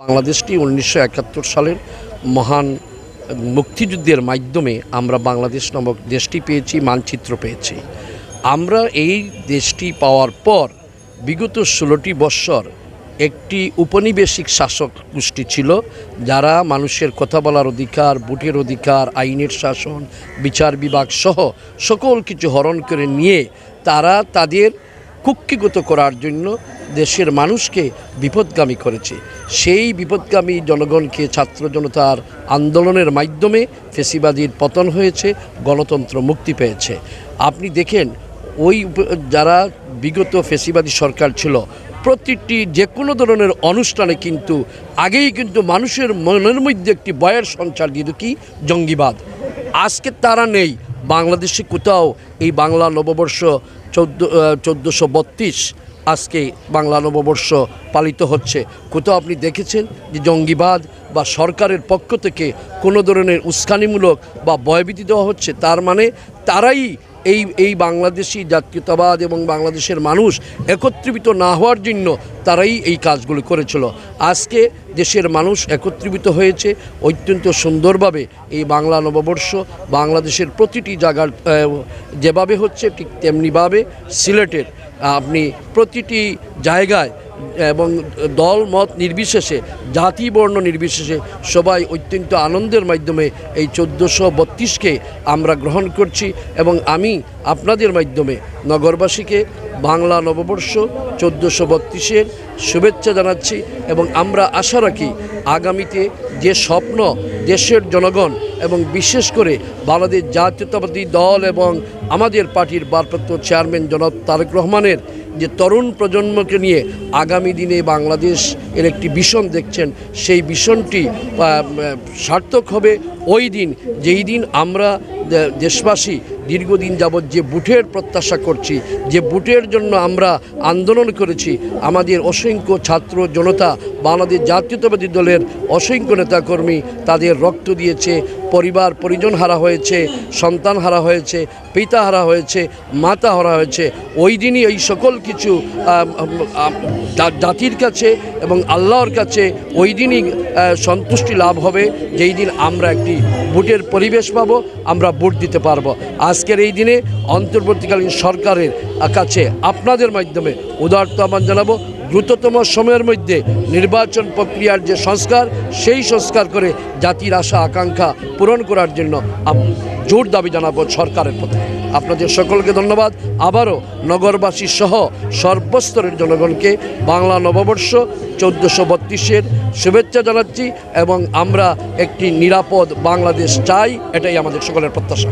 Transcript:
বাংলাদেশটি উনিশশো একাত্তর সালের মহান মুক্তিযুদ্ধের মাধ্যমে আমরা বাংলাদেশ নামক দেশটি পেয়েছি, মানচিত্র পেয়েছি। আমরা এই দেশটি পাওয়ার পর বিগত ষোলোটি বৎসর একটি উপনিবেশিক শাসক গোষ্ঠী ছিল, যারা মানুষের কথা বলার অধিকার, ভোটের অধিকার, আইনের শাসন, বিচার বিভাগ সহ সকল কিছু হরণ করে নিয়ে তারা তাদের কুক্ষিগত করার জন্য দেশের মানুষকে বিপদগামী করেছে। সেই বিপদগামী জনগণকে ছাত্র জনতার আন্দোলনের মাধ্যমে ফেসিবাদীর পতন হয়েছে, গণতন্ত্র মুক্তি পেয়েছে। আপনি দেখেন, ওই যারা বিগত ফেসিবাদী সরকার ছিল, প্রতিটি যে কোনো ধরনের অনুষ্ঠানে কিন্তু আগেই কিন্তু মানুষের মনের মধ্যে একটি বয়ের সঞ্চার দিত কি? জঙ্গিবাদ। আজকে তারা নেই। বাংলাদেশে কোথাও এই বাংলা নববর্ষ চোদ্দ চোদ্দোশো আজকে বাংলা নববর্ষ পালিত হচ্ছে। কোথাও আপনি দেখেছেন যে জঙ্গিবাদ বা সরকারের পক্ষ থেকে কোনো ধরনের উস্কানিমূলক বা ভয়ভীতি দেওয়া হচ্ছে? তার মানে তারাই এই এই বাংলাদেশি জাতীয়তাবাদ এবং বাংলাদেশের মানুষ একত্রিত না হওয়ার জন্য তারাই এই কাজগুলি করেছিল। আজকে দেশের মানুষ একত্রিত হয়েছে অত্যন্ত সুন্দরভাবে এই বাংলা নববর্ষ। বাংলাদেশের প্রতিটি জায়গার যেভাবে হচ্ছে ঠিক তেমনিভাবে সিলেটের আপনি প্রতিটি জায়গায় এবং দল মত নির্বিশেষে, জাতি বর্ণ নির্বিশেষে সবাই অত্যন্ত আনন্দের মাধ্যমে এই চোদ্দোশো বত্রিশকে আমরা গ্রহণ করছি এবং আমি আপনাদের মাধ্যমে নগরবাসীকে বাংলা নববর্ষ চোদ্দোশো বত্রিশের শুভেচ্ছা জানাচ্ছি এবং আমরা আশা রাখি আগামীতে যে স্বপ্ন দেশের জনগণ এবং বিশেষ করে বাংলাদেশ জাতীয়তাবাদী দল এবং আমাদের পার্টির ভারপ্রাপ্ত চেয়ারম্যান জনাব তারেক রহমানের যে তরুণ প্রজন্মকে নিয়ে আগামী দিনে বাংলাদেশ এর একটি ভীষণ দেখছেন, সেই ভীষণটি সার্থক হবে ওই দিন, যেই দিন আমরা দেশবাসী দীর্ঘদিন যাবৎ যে বুটের প্রত্যাশা করছি, যে বুটের জন্য আমরা আন্দোলন করেছি, আমাদের অসংখ্য ছাত্র জনতা, বাংলাদেশ জাতীয়তাবাদী দলের অসংখ্য নেতাকর্মী তাদের রক্ত দিয়েছে, পরিবার পরিজন হারা হয়েছে, সন্তান হারা হয়েছে, পিতা হারা হয়েছে, মাতা হারা হয়েছে, ওই দিনই এই সকল কিছু জাতির কাছে এবং আল্লাহর কাছে ওই দিনই সন্তুষ্টি লাভ হবে, যেই দিন আমরা একটি ভোটের পরিবেশ পাবো, আমরা ভোট দিতে পারব। আজকের এই দিনে অন্তর্বর্তীকালীন সরকারের কাছে আপনাদের মাধ্যমে উদারত আহ্বান জানাব। দ্রুততম সময়ের মধ্যে নির্বাচন প্রক্রিয়ার যে সংস্কার, সেই সংস্কার করে জাতির আশা, আকাঙ্ক্ষা পূরণ করার জন্য জোর দাবি জানাব সরকারের প্রতি। আপনাদের সকলকে ধন্যবাদ। আবারও নগরবাসী সহ সর্বস্তরের জনগণকে বাংলা নববর্ষ চোদ্দোশো বত্রিশের শুভেচ্ছা জানাচ্ছি এবং আমরা একটি নিরাপদ বাংলাদেশ চাই, এটাই আমাদের সকলের প্রত্যাশা।